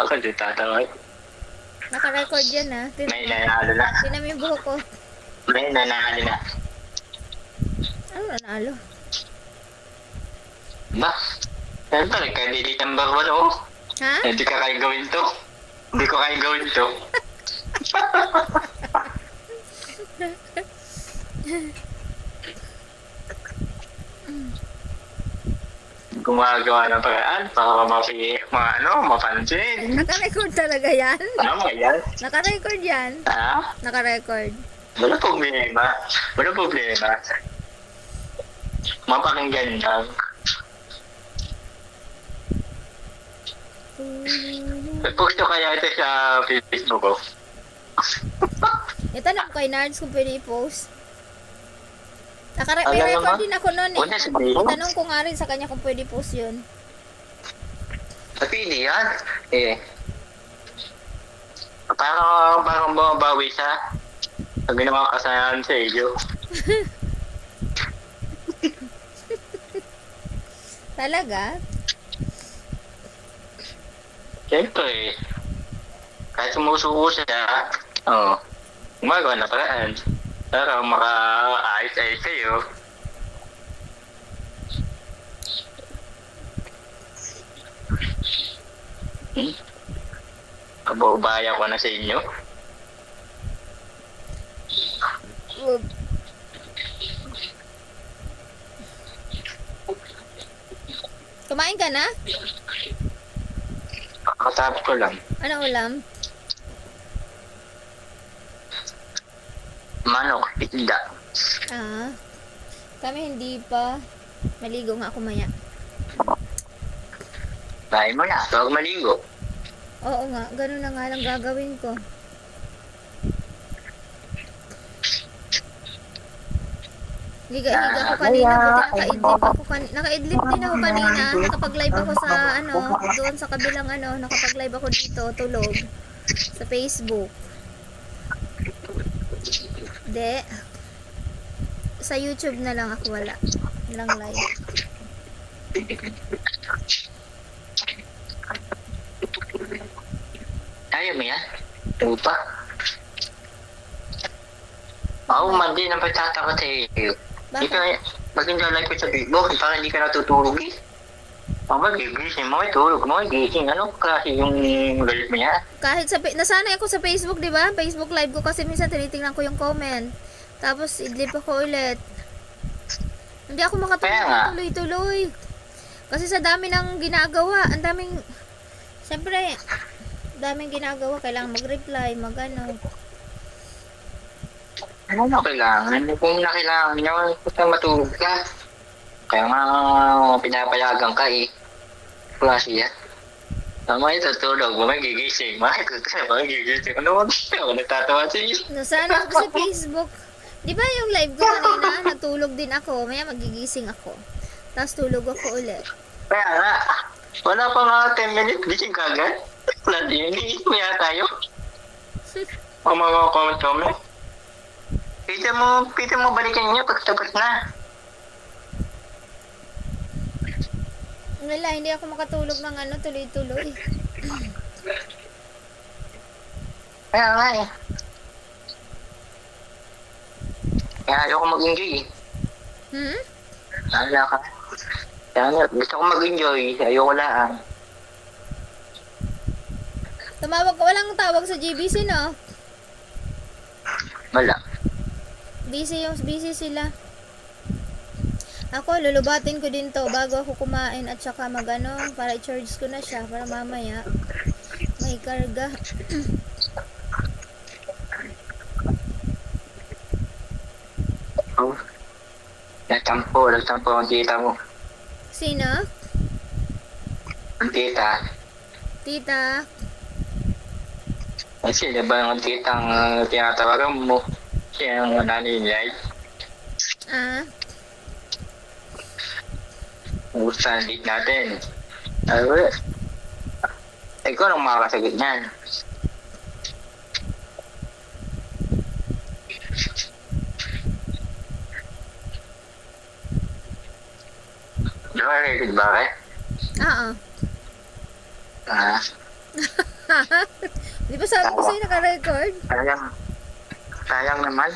Ako din tatawag. Naka-record yan ah. Tin May nanalo na. tinan mo yung buhok ko. May nanalo na. Ano nanalo? Ba? Siyempre, kadili ng barbal oh. Ha? Hindi ka kaya gawin to. Hindi ko kaya gawin to. Gumagawa ng paraan para mapi, mga ano, mapansin. Naka-record talaga yan? Tama yan. Naka-record yan? Ha? Naka-record. Wala problema. Wala problema. Mapakinggan lang. Post ko kaya ito sa Facebook ko. Itanong kay Nards kung pwede i-post. Nakare Alam may naman. record din ako noon eh. Una sabihin. Itanong ko nga rin sa kanya kung pwede i-post yun. Napili yan. Eh. Parang, parang bumabawi sa sa ginawa kasalanan sa iyo. Talaga? Siyempre, kahit sumusuko siya, oh, gumagawa na paraan. Para maka-ayos-ayos kayo. Hmm? Kabaubaya ko na sa inyo. Kumain ka na? Kakatapos ko lang. Ano ulam? Manok, isda. Ah. Kami hindi pa. Maligo nga ako maya. Bahay mo na, huwag maligo. Oo nga, ganun na nga lang gagawin ko. Higa-higa ko kanina, buti naka-idlip ako kanina. Naka-idlip din ako kanina. Nakapag-live ako sa, ano, doon sa kabilang, ano, nakapag-live ako dito, tulog. Sa Facebook. De. Sa YouTube na lang ako wala. Walang live. Ayaw mo yan? Upa. Ako man din ang pagtatakot sa iyo. Hindi ka, Bakit? hindi like ko sa Facebook, parang hindi ka natutulog eh. Ako ba, gigising mo, tulog mo, gising. Ano klase yung galit mo yan? Kahit sa, pa- nasanay ako sa Facebook, di ba? Facebook live ko kasi minsan tinitingnan ko yung comment. Tapos, idlip ako ulit. Hindi ako Kaya nga. makatulog tuloy-tuloy. Kasi sa dami ng ginagawa, ang daming, siyempre, daming ginagawa, kailangan mag-reply, mag-ano. Ano na kailangan? Kung na kailangan nyo, basta matulog ka. Kaya nga, pinapayagan ka eh. Klase yan. Tama ito, tulog mo, magigising. Bakit ka magigising? Ano mo? Ako nagtatawa sa iyo. Nasanay ako sa Facebook. Di ba yung live ko kanina, natulog din ako, maya magigising ako. Tapos tulog ako ulit. Kaya nga, wala pa nga 10 minutes, gising ka agad. Klase yun, iisip mo yata tayo. O mga comment-comment. Pita mo, pita mo balikan niyo pag tapos na. Wala, hindi ako makatulog ng ano, tuloy-tuloy. Kaya nga eh. Kaya ayoko mag-enjoy eh. Hmm? Wala ka. Kaya nga, gusto ko mag-enjoy. Ayoko lang. Tumawag ka, walang tawag sa GBC, no? Wala. Busy yung busy sila. Ako, lulubatin ko din to bago ako kumain at saka magano para i-charge ko na siya para mamaya may karga. Oh. Nagtampo, nagtampo ang tita mo. Sino? Ang tita. Tita. Kasi di ba ang tita ang uh, tinatawagan mo? Siya ang naniniyay. Ah, Usan date natin. Ay, wala. Ikaw ang makakasagot niyan. Di ba, Ricky, bakit? oo. Ah, Di ba sabi ko sa'yo naka-record? sayang. Sayang naman.